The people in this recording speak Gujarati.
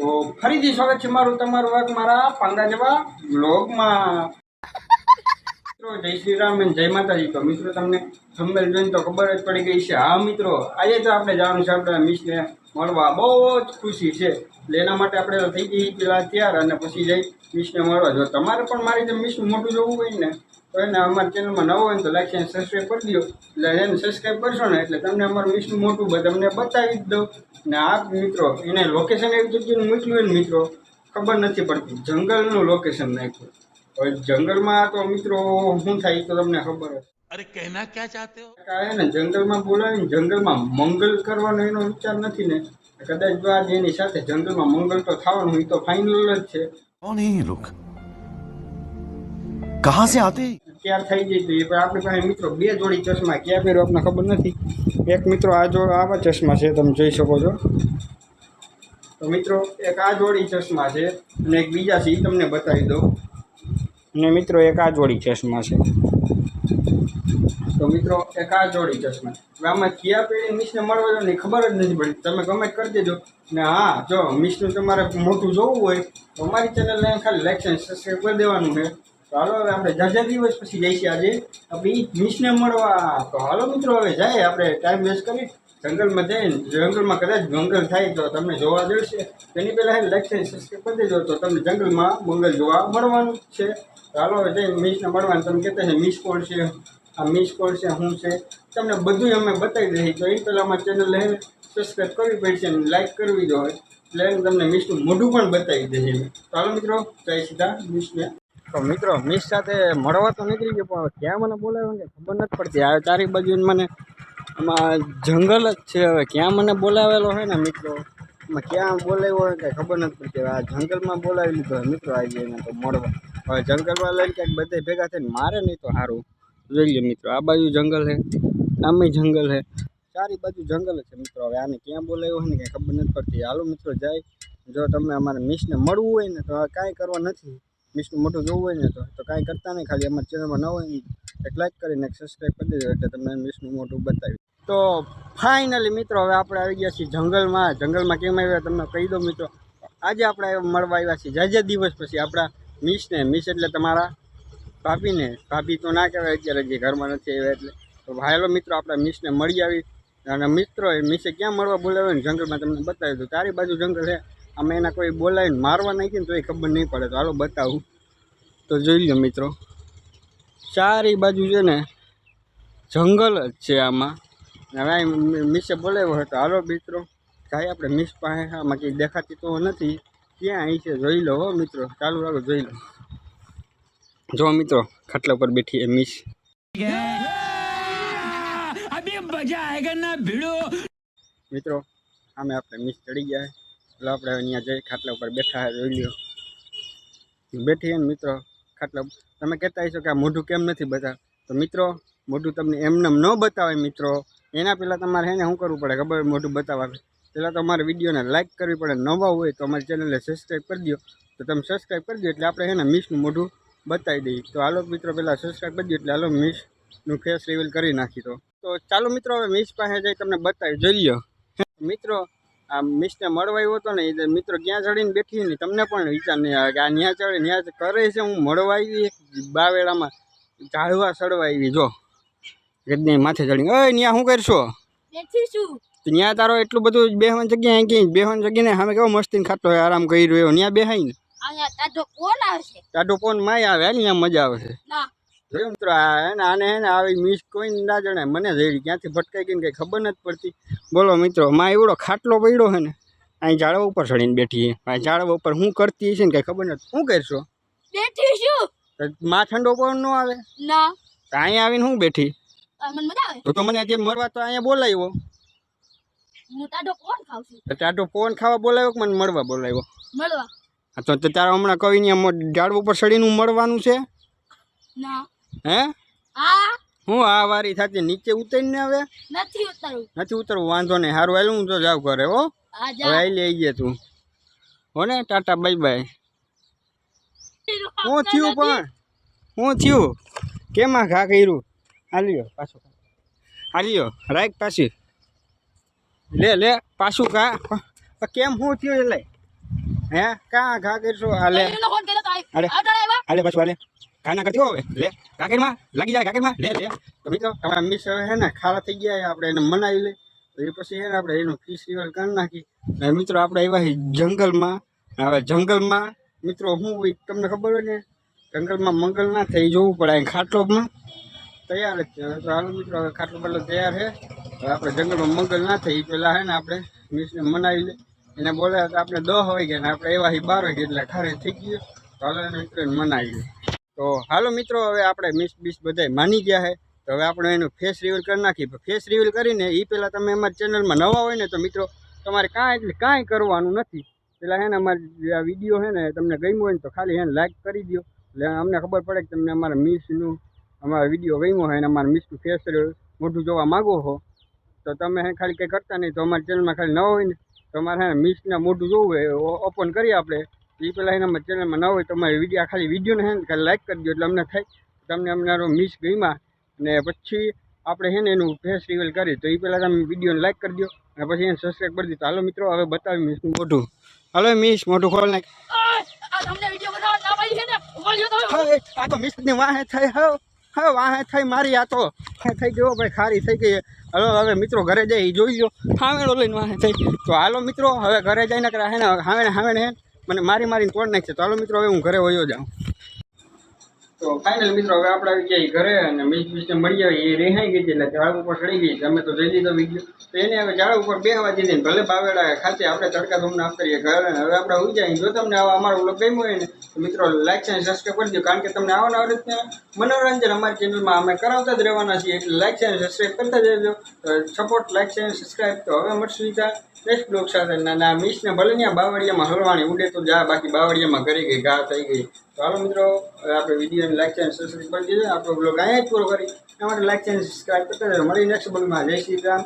તો ફરીથી સ્વાગત છે મારું તમારું એક મારા પાંદા જેવા બ્લોગમાં મિત્રો, જય શ્રી રામ અને જય માતાજી. તો મિત્રો, તમને થંબેલ જોઈને તો ખબર જ પડી ગઈ છે. હા, મિત્રો, આજે તો આપણે જવાનું છે આપણે મિસને મળવા. બહુ જ ખુશી છે. એટલે એના માટે આપણે થઈ ગઈ પેલા તૈયાર અને પછી જઈ મિસને મળવા. જો તમારે પણ મારી જેમ મિસનું મોટું જોવું હોય ને, તો એને અમારી ચેનલમાં નવો હોય તો લાઈક અને સબસ્ક્રાઈબ કરી દો. એટલે એને સબસ્ક્રાઈબ કરશો ને, એટલે તમને અમારું મિસનું મોટું તમને બતાવી જ દઉં. ને આ મિત્રો એને લોકેશન એક જગ્યાએ મૂક્યું હોય ને મિત્રો ખબર નથી પડતી. જંગલનું લોકેશન નાખ્યું. હવે જંગલમાં તો મિત્રો શું થાય તો તમને ખબર હશે. અરે કહેના ક્યાં ચાહતે હો? કાય ને જંગલમાં બોલાવીને જંગલમાં મંગલ કરવાનો એનો વિચાર નથી ને. કદાચ જો આજે એની સાથે જંગલમાં મંગલ તો થવાનું એ તો ફાઇનલ જ છે. કોણ હે લોક? કહાં સે આતે તૈયાર થઈ જઈ તો એ પણ આપણી પાસે મિત્રો બે જોડી ચશ્મા ક્યાં પહેરો આપણને ખબર નથી. એક મિત્રો આ જો આવા ચશ્મા છે, તમે જોઈ શકો છો. તો મિત્રો, એક આ જોડી ચશ્મા છે અને એક બીજા છે એ તમને બતાવી દઉં. અને મિત્રો, એક આ જોડી ચશ્મા છે. તો મિત્રો, એક આ જોડી ચશ્મા આમાં કયા પેઢી મિસને મળવા જો ને ખબર જ નથી પડી તમે કમેન્ટ કરી દેજો. ને હા, જો મિસનું તમારે મોટું જોવું હોય તો અમારી ચેનલને ખાલી લાઈક સબસ્ક્રાઈબ કરી દેવાનું છે. હાલો હવે આપણે જાજા દિવસ પછી જઈશું આજે. આપણી મિસને મળવા. તો હાલો મિત્રો, હવે જાય આપણે. ટાઈમ વેસ્ટ કરી જંગલમાં જઈને, જંગલમાં કદાચ જંગલ થાય તો તમને જોવા જશે તેની પહેલાં લાઈક અને સબસ્ક્રાઈબ કરી દેજો, તો તમને જંગલમાં મંગલ જોવા મળવાનું છે. હાલો હવે જઈને મિસને મળવાનું. તમે કહેતા છે મિસ કોણ છે? આ મિસ કોલ છે? શું છે. તમને બધું અમે બતાવી દઈએ. તો એ પહેલાં અમારી ચેનલ સબસ્ક્રાઈબ કરવી પડશે અને લાઈક કરવી જોઈએ. એટલે તમને મિસનું મોઢું પણ બતાવી દઈએ. ચાલો મિત્રો, જય સીધા મિસને તો મિત્રો મિસ સાથે મળવા તો નીકળી ગયો, પણ ક્યાં મને બોલાવ્યો ને ખબર નથી પડતી. આ ચારે બાજુ મને આમાં જંગલ જ છે હવે. ક્યાં મને બોલાવેલો હોય ને મિત્રો? એમાં ક્યાં બોલાવ્યો હોય કંઈ ખબર નથી પડતી. આ જંગલમાં બોલાવી લીધો મિત્રો આવી જઈને તો મળવા. હવે જંગલમાં લઈને ક્યાંક બધે ભેગા થઈને મારે નહીં તો સારું જોઈ લો મિત્રો, આ બાજુ જંગલ છે, આમે જંગલ છે. ચારી બાજુ જંગલ છે મિત્રો. હવે આને ક્યાં બોલાવ્યો હોય ને કંઈ ખબર નથી પડતી. હાલો મિત્રો, જાય. જો તમે અમારે મિસને મળવું હોય ને તો કાંઈ કરવા નથી. મિસનું મોટું જોવું હોય ને તો તો કાંઈ કરતા નહીં. ખાલી અમારી ચેનલમાં ન હોય ને, એક લાઈક કરીને સબસ્ક્રાઈબ કરી દેજો એટલે તમને મિસનું મોટું બતાવી તો ફાઇનલી મિત્રો, હવે આપણે આવી ગયા છીએ જંગલમાં. જંગલમાં કેમ આવ્યા તમને કહી દો મિત્રો. આજે આપણે મળવા આવ્યા છીએ. જાજે દિવસ પછી આપણા મિસને મિસ એટલે તમારા ભાભીને. ભાભી તો ના કહેવાય અત્યારે જે ઘરમાં નથી આવ્યા એટલે. તો ભાઈલો મિત્રો, આપણા મિસને મળી આવી. અને મિત્રો, એ મિસે ક્યાં મળવા બોલાવ્યો ને જંગલમાં તમને બતાવ્યું દઉં. તારી બાજુ જંગલ છે. અમે એના કોઈ બોલાવીને મારવા નાખીને તો એ ખબર નહીં પડે. તો હાલો બતાવું. તો જોઈ લો મિત્રો. ચારે બાજુ છે ને જંગલ જ છે આમાં. હવે મિસે બોલાવ્યો હોય તો હાલો મિત્રો. જાય આપણે મિસ પાસે આમાં કંઈ દેખાતી તો નથી. ક્યાં અહીં છે જોઈ લો હો મિત્રો. ચાલુ રાખો જોઈ લો. જો મિત્રો ખાટલા ઉપર બેઠી એ મિસ મિત્રો આમે આપણે મિસ ચડી ગયા એટલે આપણે અહીંયા જઈ ખાટલા ઉપર બેઠા જોઈ લ્યો. બેઠી એમ મિત્રો, ખાટલા તમે કહેતા હશો કે આ મોઢું કેમ નથી બતાવ? તો મિત્રો, મોઢું તમને એમને ન બતાવે મિત્રો. એના પહેલાં તમારે એને શું કરવું પડે? ખબર મોઢું બતાવવા. પહેલાં તો અમારે વિડીયોને લાઇક કરવી પડે. નવા હોય તો અમારી ચેનલને સબસ્ક્રાઈબ કરી દો તો તમે સબસ્ક્રાઈબ કરી દો એટલે આપણે એને મિસનું મોઢું બતાવી દઈએ. તો હાલો મિત્રો, પહેલાં સબસ્ક્રાઈબ કરી દો એટલે હાલો મિસનું ફેસ રિવીલ કરી નાખી તો. ચાલો મિત્રો, હવે મિસ પાસે જઈ તમને બતાવી. જોઈ લો મિત્રો આ મિસને મળવા આવ્યો હતો ને એટલે મિત્રો ક્યાં ચડીને બેઠી ને તમને પણ વિચાર નહીં આવે કે આ ન્યા ચડે ન્યા કરે છે હું મળવા આવી એક બાવેડામાં ઝાડવા ચડવા આવી જો. ગદને માથે ચડીને ઓય ન્યા શું કરશો? છું. ન્યા તારો એટલું બધું બેહવાની જગ્યા ક્યાંય? બેહવાની જગ્યા ને સામે કેવો મસ્તીને ખાતો હોય આરામ કરી રહ્યો ન્યા બેહાય ને. ટાઢો કોણ આવશે. ટાટો ફોન માય આવે ન્યા મજા આવશે. ના. જોયું મિત્રો આ આને હે ને આવી મિસ કોઈ ના જણાય. મને જઈ ક્યાંથી ભટકાઈ ગઈ ને કંઈ ખબર નથી પડતી. બોલો મિત્રો માં એવડો ખાટલો પડ્યો છે ને અહીં ઝાડવા ઉપર ચડીને બેઠી છે આ ઝાડવા ઉપર હું કરતી છે ને કંઈ ખબર નથી. શું કરશો? બેઠી છું. માં ઠંડો પવન ન આવે? ના. તો અહીંયા આવીને શું બેઠી? તો તો મને જે મરવા તો અહીંયા બોલાવ્યો. હું ટાટો પવન ખાવા બોલાવ્યો કે મને મળવા બોલાવ્યો? મળવા. હા તો તારા હમણાં કવિને ઝાડવા ઉપર ચડીને મળવાનું છે? ના. હે? હું. આ વારી થાતી નીચે ઉતરીને હવે? નથી ઉતરવું નથી ઉતરવું વાંધો નહીં. સારું હાલ હું તો જાવ કરે હો. હવે આવી લઈ ગયા તું. હો ને ટાટા બાય બાય. હું થયું પણ? હું થયું? કેમાં ઘા કર્યું? હાલ્યો પાછું. હાલ્યો રાઈક પાછી. લે લે પાછું ઘા. કેમ હું થયું એટલે? હે? કાં ઘા કરશો આ લે. એનો ફોન કર્યો તો આ- અરે. હાલે પાછું હાલે. ઘા ના કરતી હવે. લે કાકેરમાં લાગી જાય કાકેરમાં લે લે. તો મિત્રો તમારા મિસ હે ને ખારા થઈ ગયા આપણે એને મનાવી લે એ પછી હે ને આપણે એનું ફિશિવલ રિવલ કરી નાખી અને મિત્રો આપણે એવા જંગલમાં. હવે જંગલમાં મિત્રો હું હોય તમને ખબર હોય ને જંગલમાં મંગલ ના એ જોવું પડે. અહીં ખાટલોમાં તૈયાર જ છે. તો હાલો મિત્રો હવે ખાટલો બાટલો તૈયાર છે. હવે આપણે જંગલમાં મંગલ ના એ પહેલાં હે ને આપણે મિસને મનાવી લે એને તો આપણે દહ હોય ગયા ને આપણે એવા બાર વાગે એટલે ખારે થઈ ગયો. તો હાલો એને મિત્રોને મનાવી લે તો હાલો મિત્રો, હવે આપણે મિસ બીસ બધાય માની ગયા છે તો હવે આપણે એનું ફેસ રિવીલ કરી નાખીએ. ફેસ રિવીલ કરીને એ પહેલાં તમે અમારી ચેનલમાં નવા હોય ને તો મિત્રો, તમારે કાંઈ એટલે કાંઈ કરવાનું નથી. પહેલાં હે ને અમારી આ વીડિયો છે ને તમને ગમ્યો હોય ને તો ખાલી એને લાઈક કરી દો એટલે અમને ખબર પડે કે તમને અમારા મિસનું અમારો વીડિયો ગમ્યો હોય અને અમારા મિસનું ફેસ મોઢું જોવા માગો છો તો તમે હે ખાલી કંઈ કરતા નહીં. તો અમારી ચેનલમાં ખાલી ન હોય ને તો અમારે હે મિસના મોઢું જોવું હોય ઓપન કરીએ આપણે. એ પહેલાં એના અમારી ચેનલમાં ન હોય તો અમારી વીડિયો ખાલી વિડીયોને હે ને ખાલી લાઈક કરી દો એટલે અમને થાય. તમને અમને મિસ ગયમાં અને પછી આપણે હે ને એનું ફેસ રિવલ કરી તો એ પહેલાં તમે વિડીયોને લાઈક કરી દો અને પછી એને સબસ્ક્રાઈબ કરી દો. તો હાલો મિત્રો હવે બતાવી મિસનું મોઢું. હાલો મિસ મોઢું ખોલ નાખ આ ના ને? તો મિસની વાહે થઈ હવે હા વાહે થઈ મારી આ તો. થઈ ગયો ભાઈ ખારી થઈ ગઈ. હલો હવે મિત્રો ઘરે જઈ જોઈ લો હાવેણો લઈને વાહે થઈ. તો હાલો મિત્રો હવે ઘરે જઈને કરે હે ને હાવેણે હાવેણે હે ને. મને મારી મારીને તોડ નાખશે ચાલો મિત્રો, હવે હું ઘરે વયો જાઉં. તો ફાઇનલ મિત્રો, હવે આપણે આવી ગયા ઘરે અને મિસ મિસને મળી આવી એ રેહાઈ ગઈ એટલે ઝાડ ઉપર ચડી ગઈ અમે તો જઈ લીધો વીડિયો. તો એને હવે ઝાડ ઉપર બેહવા દીધી ને ભલે બાવેડા ખાતે આપણે તડકા તમને આપતા ઘરે. અને હવે આપણે હોઈ જાય જો તમને આવા અમારો વ્લોગ ગમ્યો હોય ને, તો મિત્રો લાઈક અને સબસ્ક્રાઈબ કરી દો. કારણ કે તમને આવા નવા રીતના મનોરંજન અમારી ચેનલમાં અમે કરાવતા જ રહેવાના છીએ. એટલે લાઈક અને સબસ્ક્રાઈબ કરતા જજો. સપોર્ટ લાઈક અને સબસ્ક્રાઈબ તો હવે મળશું બીજા બ્લોક સાધનના ના મિસને ભલે ત્યાં બાવળિયામાં હલવાણી ઉડે તો જા, બાકી બાવળિયામાં કરી ગઈ, ઘા થઈ ગઈ. તો હાલો મિત્રો આપણે વિડીયોને લાઈક ચેન સબસ્ક્રાઈબ કરી દીધો. આપણો બ્લોગ અહીંયા જ પૂરો કરી. માટે લાઈક ચેન સબસ્ક્રાઈબ કરતા જજો મળી નેક્સ્ટ બ્લોગમાં જય શ્રી રામ.